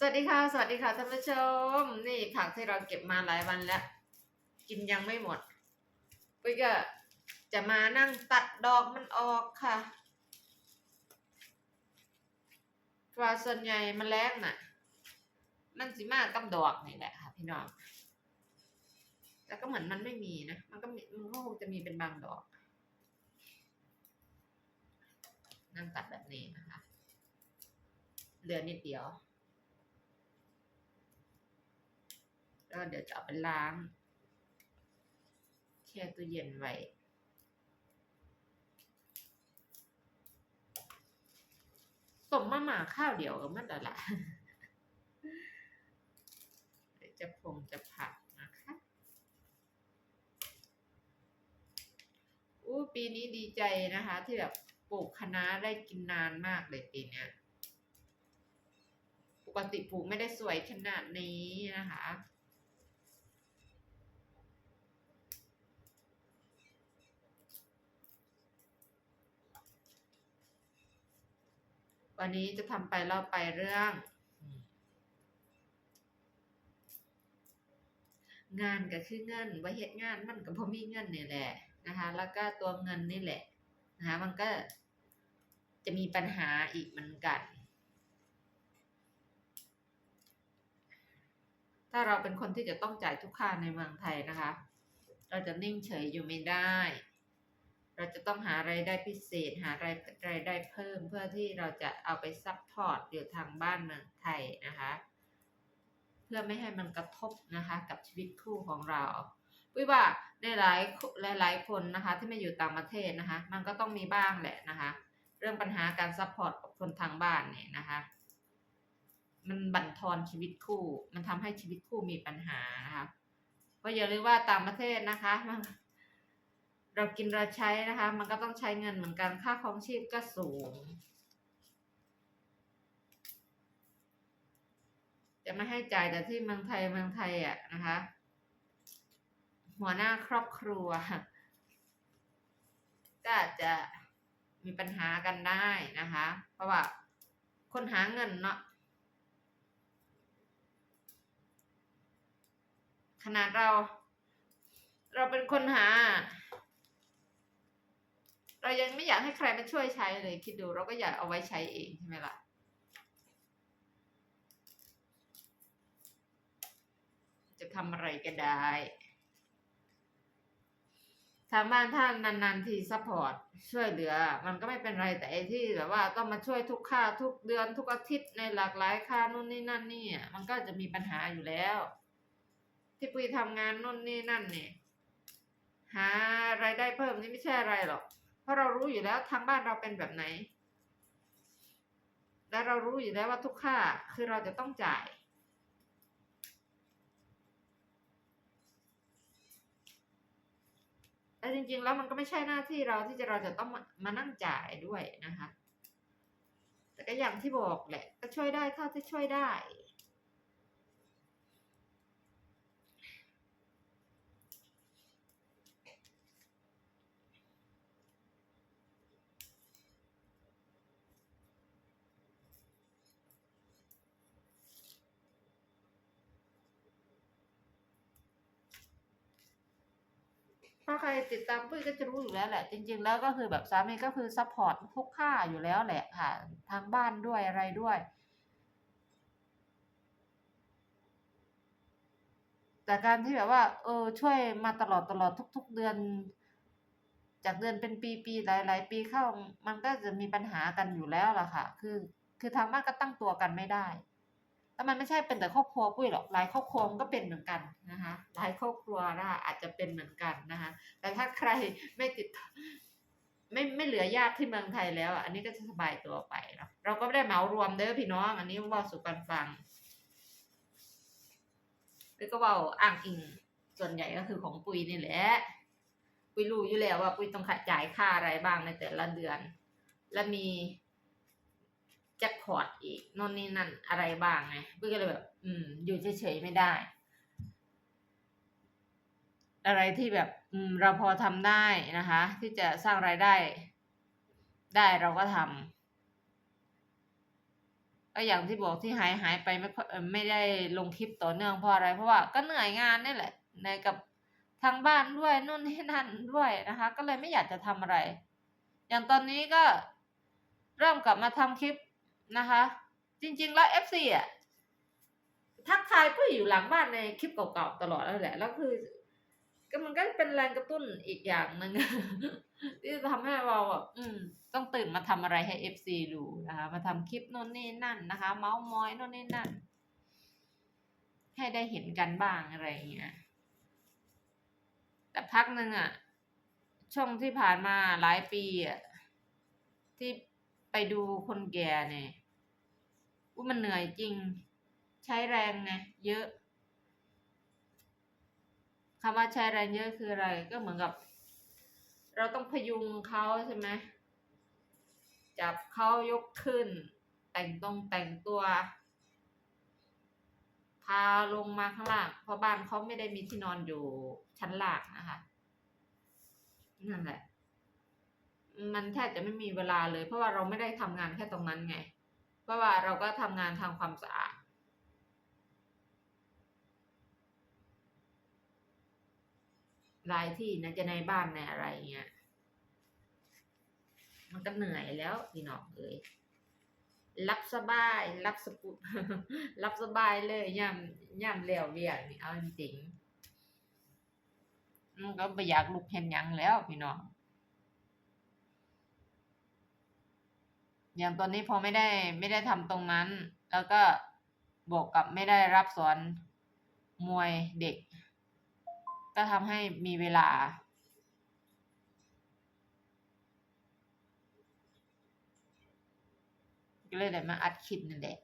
สวัสดีค่ะ สวัสดีค่ะท่านผู้ชม นี่ผักที่เราเก็บมาหลายวันแล้ว กินยังไม่หมดปุ้ยก็จะมานั่งตัดดอกมันออกค่ะว่าส่วนใหญ่แมลงน่ะ มันสิมากกับดอกนี่แหละค่ะ พี่น้องแต่ก็เหมือนมันไม่มีนะ มันก็มีมันก็คงจะมีเป็นบางดอก นั่งตัดแบบนี้นะคะ เหลือนิดเดียว แล้วเดี๋ยวจะเอาไปล้างแช่ตู้เย็นไว้ต้มมาหมาข้าวเดียวก็มันและละจะพงจะผัดนะคะอู้ปีนี้ดีใจนะคะ ที่แบบปลูกคะน้าได้กินนานมากเลยปีนี้ปกติปลูกไม่ได้สวยขนาดนี้นะคะ วันนี้จะทำไปเล่าไปเรื่อง งานก็คือเงินว่าเหตุงานมันก็เพราะมีเงินนี่แหละนะคะ แล้วก็ตัวเงินนี่แหละนะคะมันก็จะมีปัญหาอีกเหมือนกัน ถ้าเราเป็นคนที่จะต้องจ่ายทุกค่าในเมืองไทยนะคะ เราจะนิ่งเฉยอยู่ไม่ได้ เราจะต้องหาไรายได้พิเศษ หารายรายได้เพิ่มเพื่อที่เราจะเอาไปซัพพอร์ตอยู่ทางบ้านเมืองไทยนะคะ เพื่อไม่ให้มันกระทบนะคะ กับชีวิตคู่ของเราวิว่าในหลายหลายหลายคนนะคะ ที่ไมาอยู่ต่างประเทศนะคะ มันก็ต้องมีบ้างแหละนะคะ เรื่องปัญหาการซัพพอร์ตกับคนทางบ้านเนี่ยนะคะมันบั่นทอนชีวิตคู่ มันทำให้ชีวิตคู่มีปัญหานะคะเพราะอย่าลืมว่าต่างประเทศนะคะ เรากินเราใช้นะคะ มันก็ต้องใช้เงินเหมือนกันค่าครองชีพก็สูง จะไม่ให้จ่ายแต่ที่เมืองไทยเมืองไทยอะนะคะ หัวหน้าครอบครัว ก็จะมีปัญหากันได้นะคะ เพราะว่าคนหาเงินเนาะขนาดเรา เราเป็นคนหา เรายังไม่อยากให้ใครมาช่วยใช้เลย คิดดูเราก็อยากเอาไว้ใช้เองใช่ไหมล่ะจะทำอะไรก็ได้ ทางบ้านท่านนานๆทีซัพพอร์ตช่วยเหลือ มันก็ไม่เป็นไรแต่ไอ้ที่แบบว่าต้องมาช่วยทุกค่าทุกเดือนทุกอาทิตย์ในหลากหลายค่านู่นนี่นั่นนี่มันก็จะมีปัญหาอยู่แล้ว ที่ปุยทำงานนู่นนี่นั่นเนี่ยหารายได้เพิ่มนี่ไม่ใช่อะไรหรอก ราะเรารู้อยู่แล้วทางบ้านเราเป็นแบบไหน และเรารู้อยู่แล้วว่าทุกค่าคือเราจะต้องจ่าย แต่จริงๆแล้วมันก็ไม่ใช่หน้าที่เราที่จะเราจะต้องมามานั่งจ่ายด้วยนะคะ แต่ก็อย่างที่บอกแหละ ก็ช่วยได้เท่าที่ช่วยได้ ถ้าใครติดตามปุ้ยก็จะรู้อยู่แล้วแหละ จริง ๆ แล้วก็คือแบบสามีก็คือซัพพอร์ตทุกค่าอยู่แล้วแหละค่ะทางบ้านด้วยอะไรด้วย แต่การที่แบบว่า เออช่วยมาตลอดตลอดทุก ๆ เดือน จากเดือนเป็นปีๆหลาย ๆ ปีเข้ามันก็จะมีปัญหากันอยู่แล้วล่ะค่ะ คือ คือทางบ้านก็ตั้งตัวกันไม่ได้ แล้วมันไม่ใช่เป็นแต่ครอบครัวปุ้ยหรอกหลายครอบครัวก็เป็นเหมือนกันนะคะหลายครอบครัวนะอาจจะเป็นเหมือนกันนะคะแต่ถ้าใครไม่ติดไม่ไม่เหลือญาติที่เมืองไทยแล้วอะอันนี้ก็จะสบายตัวไปเนาะเราก็ไม่ได้เหมารวมเด้อพี่น้อง อันนี้ว่าสู่กันฟังแล้วก็ว่าอ้างอิงส่วนใหญ่ก็คือของปุยนี่แหละ ปุยรู้อยู่แล้วว่าปุยต้องจ่ายค่าอะไรบ้างในแต่ละเดือน และมี แจ็คพอตอีกนนนี่นั่นอะไรบ้างไงปุ้ยก็เลยแบบ อืม อยู่เฉยๆไม่ได้ อะไรที่แบบ อืม เราพอทำได้นะคะ ที่จะสร้างรายได้ ได้เราก็ทำก็อย่างที่บอกที่หายหายไปไม่ไม่ได้ลงคลิปต่อเนื่องเพราะอะไร เพราะว่าก็เหนื่อยงานนี่แหละในกับทางบ้านด้วยนู่นนี่นั่นด้วยนะคะ ก็เลยไม่อยากจะทำอะไร อย่างตอนนี้ก็เริ่มกลับมาทำคลิป นะคะ จริง ๆ แล้ว FC อะทักทายก็อยู่หลังบ้านในคลิปเก่าๆตลอดแล้วแหละ แล้วคือ ก็มันก็เป็นแรงกระตุ้นอีกอย่างหนึ่งที่จะทำให้เราแบบอืม ต้องตื่นมาทำอะไรให้ FC ดูนะคะ มาทำคลิปโน่นนี่นั่นนะคะ เมาส์มอยโน่นนี่นั่น ให้ได้เห็นกันบ้างอะไรอย่างเงี้ยแต่พักหนึ่งอะ ช่วงที่ผ่านมาหลายปีอะที่ไปดูคนแก่เนี่ย ว่ามันเหนื่อยจริง ใช้แรงไงเยอะคำว่าใช้แรงเยอะคืออะไร ก็เหมือนกับ เราต้องพยุงเขาใช่ไหมจับเขายกขึ้น แต่งตรงแต่งตัว พาลงมาข้างล่างเพราะบ้านเขาไม่ได้มีที่นอนอยู่ชั้นล่างนะคะนั่นแหละ มันแทบจะไม่มีเวลาเลย เพราะว่าเราไม่ได้ทำงานแค่ตรงนั้นไง เพราะว่าเราก็ทำงานทำความสะอาดหลายที่นะจะในบ้านในอะไรเงี้ย มันก็เหนื่อยแล้วพี่น้องเอ้ยรับสบาย รับสกุรับสบายเลยย่ำย่ำเหลวเวียกนี่เอาจริงๆมันก็ไม่อยากลุกเห็นยังแล้วพี่น้อง อย่างตอนนี้พอไม่ได้ไม่ได้ทำตรงนั้น แล้วก็บวกกับไม่ได้รับสอนมวยเด็ก ก็ทำให้มีเวลา ก็เลยได้มาอัดคลิปนั่นแหละ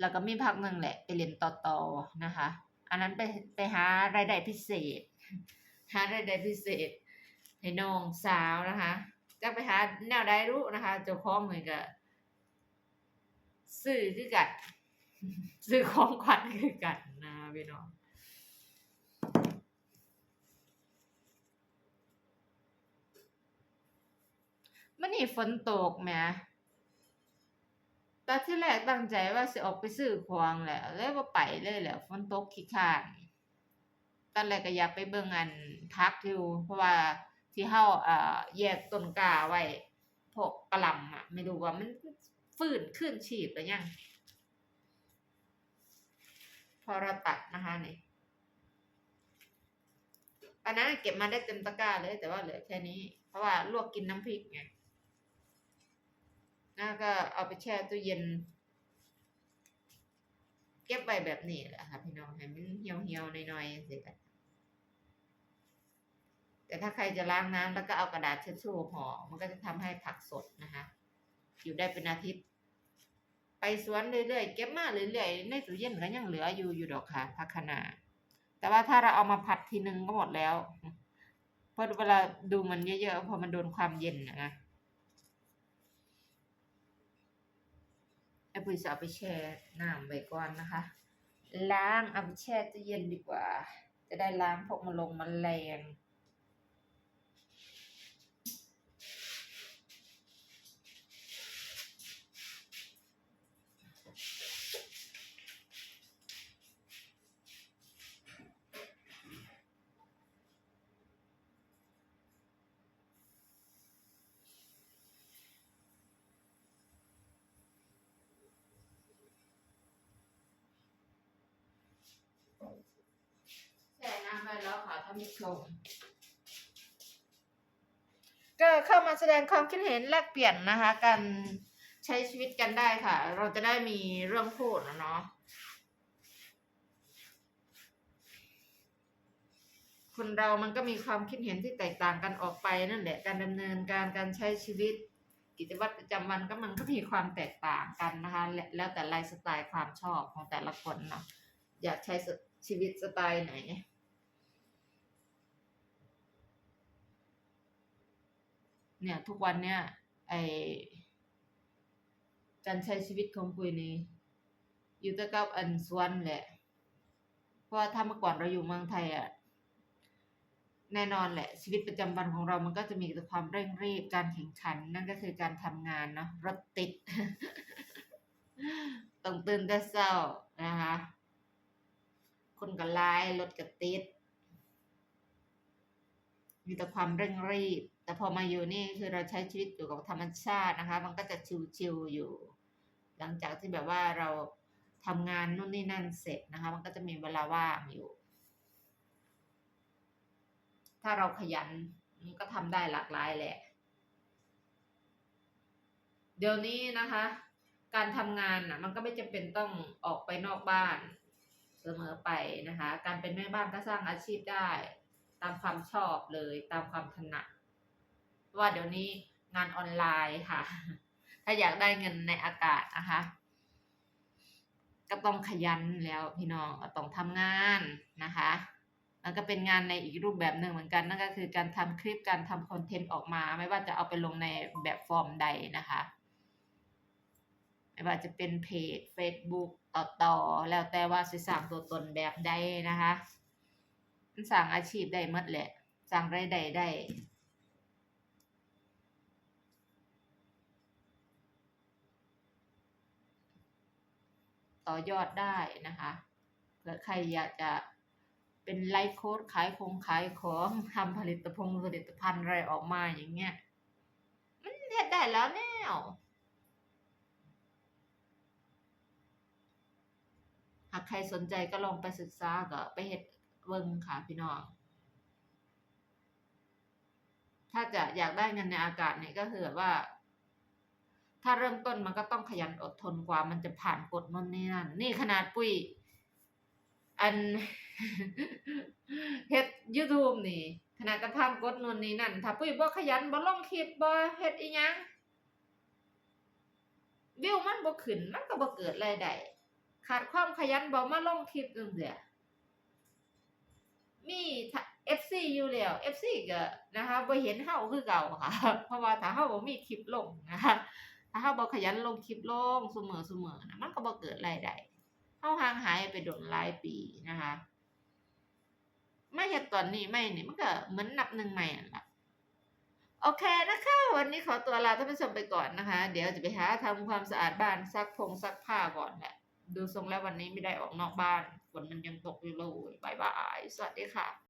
แล้วก็มีพักหนึ่งแหละ ไปเรียนต่อต่อนะคะ อันนั้นไปไปหารายได้พิเศษ หารายได้พิเศษให้น้องสาวนะคะ จะไปหาแนวใดรู้นะคะเจ้าของเหมือนกับซื้อคือกันซื้อของขวัญคือกันนะพี่น้องมันนี่ฝนตกแหมแต่ที่แรกตั้งใจว่าสิออกไปซื้อของแหละเลยว่าไปเลยแหละฝนตกขี้ข้านตอนแรกก็อยากไปเบิ่งอันพักอยู่เพราะว่า ที่เฮาเอ่อแยกต้นกาไว้พวกกะลำอะ ไม่รู้ว่ามันฟื้นขึ้นฉีดไปยัง พอเราตัดนะคะนี่อันนั้นเก็บมาได้เต็มตะกร้าเลย แต่ว่าเหลือแค่นี้ เพราะว่าลวกกินน้ำพริกไงแล้วก็เอาไปแช่ตู้เย็น เก็บไว้แบบนี้แหละค่ะพี่น้องให้มันเหี่ยวๆหน่อยๆสิกัน แต่ถ้าใครจะล้างน้ำแล้วก็เอากระดาษเช็ดชู่ห่อมันก็จะทำให้ผักสดนะคะอยู่ได้เป็นอาทิตย์ ไปสวนเรื่อยๆเก็บมาเรื่อยๆในตู้เย็นก็ยังเหลืออยู่อยู่ดอกค่ะผักคะน้าแต่ว่าถ้าเราเอามาผัดทีนึงก็หมดแล้วเพราะเวลาดูมันเยอะๆพอมันโดนความเย็นนะนะไอ้ปุ๋ยจะเอาไปแช่น้ำไว้ก่อนนะคะ ล้างเอาไปแช่ตู้เย็นดีกว่า จะได้ล้างพวกมะลงแมลง ว้แล้วค่ะท่านผู้ชมก็เข้ามาแสดงความคิดเห็นแลกเปลี่ยนนะคะการใช้ชีวิตกันได้ค่ะ เราจะได้มีเรื่องพูดนะเนาะคนเรามันก็มีความคิดเห็นที่แตกต่างกันออกไปนั่นแหละการดำเนินการการใช้ชีวิต กิจวัตรประจำวันก็มันก็มีความแตกต่างกันนะคะและแล้วแต่ไลฟ์สไตล์ความชอบของแต่ละคนเนาะอยากใช้ชีวิตสไตล์ไหน เนี่ยทุกวันเนี่ยไอการใช้ชีวิตของปุยนี่อยู่แต่กับอันสวนแหละ เพราะว่าถ้าเมื่อก่อนเราอยู่เมืองไทยอะแน่นอนแหละ ชีวิตประจำวันของเรามันก็จะมีแต่ความเร่งรีบการแข่งขัน นั่นก็คือการทำงานเนาะรถติดต้องตื่นแต่เช้านะคะคนก็หลายรถก็ติดมีแต่ความเร่งรีบ แต่พอมาอยู่นี่คือเราใช้ชีวิตอยู่กับธรรมชาตินะคะ มันก็จะชิวๆอยู่ หลังจากที่แบบว่าเราทำงานนู่นนี่นั่นเสร็จนะคะ มันก็จะมีเวลาว่างอยู่ ถ้าเราขยันมันก็ทำได้หลากหลายแหละ เดี๋ยวนี้นะคะ การทำงานน่ะมันก็ไม่จำเป็นต้องออกไปนอกบ้านเสมอไปนะคะ การเป็นแม่บ้านก็สร้างอาชีพได้ ตามความชอบเลย ตามความถนัด ว่าเดี๋ยวนี้งานออนไลน์ค่ะ ถ้าอยากได้เงินในอากาศนะคะ ก็ต้องขยันแล้วพี่น้องก็ต้องทำงานนะคะแล้วก็เป็นงานในอีกรูปแบบหนึ่งเหมือนกันนั่นก็คือการทำคลิปการทำคอนเทนต์ออกมา ไม่ว่าจะเอาไปลงในแบบฟอร์มใดนะคะ ไม่ว่าจะเป็นเพจ Facebook ต่อต่อๆแล้วแต่ว่าสิสร้างตัวตนแบบใดนะคะ มันสร้างอาชีพได้หมดแหละสร้างรายได้ได้ ต่อยอดได้นะคะเผื่อใครอยากจะเป็นไลฟ์โค้ดขายของขายของทำผลิตภัณฑ์ผลิตภัณฑ์อะไรออกมาอย่างเงี้ยมันเฮ็ดได้แล้วแนวหากใครสนใจก็ลองไปศึกษาก็ไปเฮ็ดเบิ่งค่ะพี่น้อง ถ้าจะอยากได้เงินในอากาศเนี่ยก็คือว่า ถ้าเริ่มต้นมันก็ต้องขยันอดทนกว่ามันจะผ่านกฎนู่นนี่นั่นนี่ขนาดปุ้ยอันเฮ็ด YouTube นี่ขนาดจะผ่านกฎนู่นนี่นั่นถ้าปุ้ยบ่ขยันบ่ลงคลิปบ่เฮ็ดอีหยังวิวมันบ่ขึ้นมันก็บ่เกิดรายได้ขาดความขยันบ่มาลงคลิปจังซี่มีถ้า FC อยู่แล้ว FC ก็นะคะบ่เห็นเฮาคือเก่าค่ะ เพราะว่าถ้าเฮาบ่มีคลิปลงนะคะ ถ้าเฮาบ่ขยันลงคลิปลงเสมอเสมอนะมันก็บ่เกิดรายได้เฮาห่างหายไปโดนหลายปีนะคะไม่เฮ็ดตอนนี้ไม่นี่มันก็เหมือนนับหนึ่งใหม่นั่นล่ะโอเคนะคะ วันนี้ขอตัวลาท่านผู้ชมไปก่อนนะคะ เดี๋ยวจะไปหาทำความสะอาดบ้านซักพงซักผ้าก่อนแหละดูทรงแล้ววันนี้ไม่ได้ออกนอกบ้านฝนมันยังตกอยู่เลยบายบายสวัสดีค่ะ